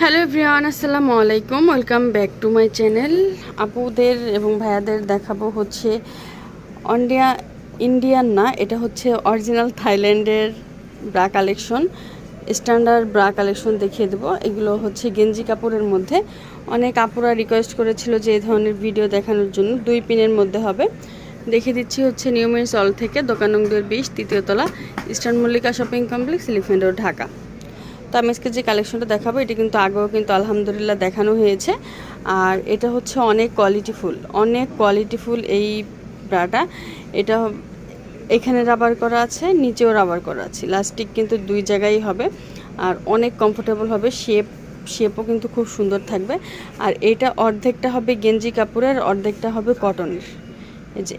Hello everyone আসসালামু আলাইকুম welcome back to my channel আপুদের এবং ভাইয়াদের দেখাবো হচ্ছে অন্ডিয়া ইন্ডিয়ান না, এটা হচ্ছে অরিজিনাল থাইল্যান্ডের bra collection standard bra collection দেখিয়ে দেবো। এগুলো হচ্ছে গেঞ্জি কাপড়ের মধ্যে। অনেক আপুরা রিকোয়েস্ট করেছিল যে এই ধরনের ভিডিও দেখানোর জন্য, দুই পিনের মধ্যে হবে। দেখে দিচ্ছি হচ্ছে নিয়মের সল থেকে দোকান বিশ তৃতীয়তলা Eastern Mallika Shopping Complex Elephant Dhaka তো আমি আজকে যে কালেকশনটা দেখাবো, এটা কিন্তু আগেও কিন্তু আলহামদুলিল্লাহ দেখানো হয়েছে। আর এটা হচ্ছে অনেক কোয়ালিটিফুল অনেক কোয়ালিটিফুল এই ব্রাটা এটা এখানে রাবার করা আছে, নিচেও রাবার করা আছে। লাস্টিক কিন্তু দুই জায়গায় হবে। আর অনেক কমফোর্টেবল হবে শেপ শেপও কিন্তু খুব সুন্দর থাকবে। আর এটা অর্ধেকটা হবে গেঞ্জি কাপড়ের, অর্ধেকটা হবে কটনের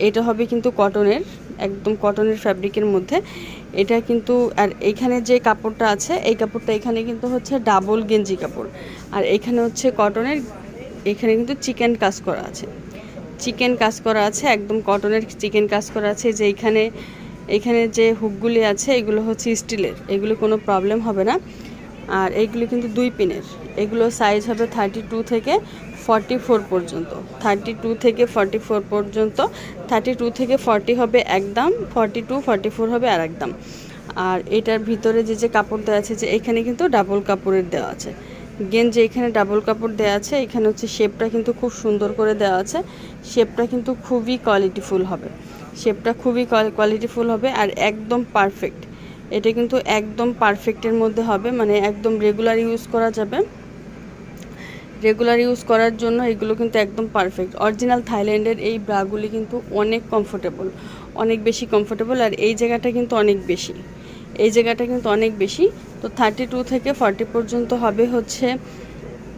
এটা হবে কিন্তু কটনের, একদম কটনের ফ্যাব্রিকের মধ্যে। এটা কিন্তু, আর এইখানে যে কাপড়টা আছে, এই কাপড়টা এখানে কিন্তু হচ্ছে ডাবল গেঞ্জি কাপড়। আর এখানে হচ্ছে কটনের, এখানে কিন্তু চিকেন কাজ করা আছে। চিকেন কাজ করা আছে, একদম কটনের চিকেন কাজ করা আছে, যে এখানে এখানে যে হুকগুলি আছে, এগুলো হচ্ছে স্টিলের, এগুলো কোনো প্রবলেম হবে না। আর এইগুলো কিন্তু দুই পিনের। এগুলো সাইজ হবে থার্টি টু থেকে ফর্টি ফোর পর্যন্ত। থার্টি টু থেকে ফর্টি ফোর পর্যন্ত। থার্টি টু থেকে ফর্টি হবে একদম ফর্টি টু ফর্টি ফোর হবে আর একদম আর এটার ভিতরে যে যে কাপড় দেওয়া আছে, যে এখানে কিন্তু ডাবল কাপড়ের দেওয়া আছে। গেঞ্জি এখানে ডাবল কাপড় দেওয়া আছে, এখানে হচ্ছে শেপটা কিন্তু খুব সুন্দর করে দেওয়া আছে। শেপটা কিন্তু খুবই কোয়ালিটিফুল হবে। শেপটা খুবই কোয়ালিটিফুল হবে আর একদম পারফেক্ট এটা কিন্তু একদম পারফেক্টের মধ্যে হবে মানে একদম রেগুলার ইউজ করা যাবে। রেগুলার ইউজ করার জন্য এগুলো কিন্তু একদম পারফেক্ট অরিজিনাল থাইল্যান্ডের এই ব্রাগুলি কিন্তু অনেক কমফোর্টেবল অনেক বেশি কমফোর্টেবল আর এই জায়গাটা কিন্তু অনেক বেশি। এই জায়গাটা কিন্তু অনেক বেশি। তো থার্টি টু থেকে ফর্টি পর্যন্ত হবে হচ্ছে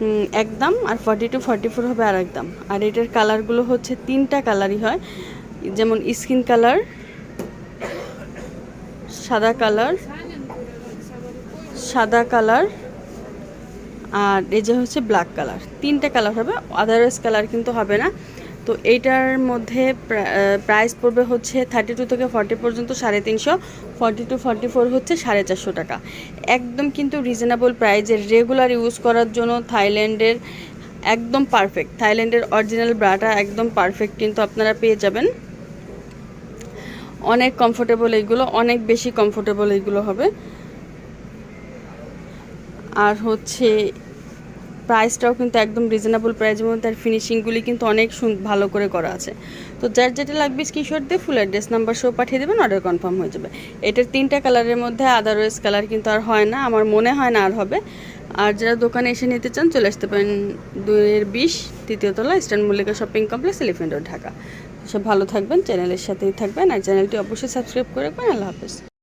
উম, একদম আর ফর্টি টু ফর্টি ফোর হবে আর একদম আর এটার কালারগুলো হচ্ছে তিনটা কালারই হয়। যেমন স্কিন কালার সাদা কালার সাদা কালার, আর এই যে হচ্ছে ব্ল্যাক কালার। তিনটে কালার হবে আদারওয়াইজ কালার কিন্তু হবে না। তো এইটার মধ্যে প্রাইস পড়বে হচ্ছে থার্টি টু থেকে ফর্টি পর্যন্ত সাড়ে তিনশো ফর্টি টু ফর্টি ফোর হচ্ছে সাড়ে চারশো টাকা। একদম কিন্তু রিজনেবল প্রাইজে রেগুলার ইউজ করার জন্য থাইল্যান্ডের একদম পারফেক্ট থাইল্যান্ডের অরিজিনাল ব্রাটা একদম পারফেক্ট কিন্তু আপনারা পেয়ে যাবেন। অনেক কমফোর্টেবল এইগুলো অনেক বেশি কমফোর্টেবল এইগুলো হবে। আর হচ্ছে প্রাইসটাও কিন্তু একদম রিজনেবল প্রাইসের মধ্যে আর ফিনিশিংগুলি কিন্তু অনেক ভালো করে করা আছে। তো যার যেটা লাগবে স্ক্রিনশট দিয়ে ফুল অ্যাড্রেস নাম্বার সহ পাঠিয়ে দেবেন অর্ডার কনফার্ম হয়ে যাবে। এটার তিনটা কালারের মধ্যে আদারওয়াইজ কালার কিন্তু আর হয় না, আমার মনে হয় না আর হবে। আর যারা দোকানে এসে নিতে চান, চলে আসতে পারেন দুইয়ের বিশ, তৃতীয় তলা, Eastern Mallika Shopping Complex Elephant Road Dhaka. সব ভালো থাকবেন চ্যানেলের সাথেই থাকবেন, আর চ্যানেলটি অবশ্যই সাবস্ক্রাইব করে রাখবেন। আল্লাহ হাফেজ।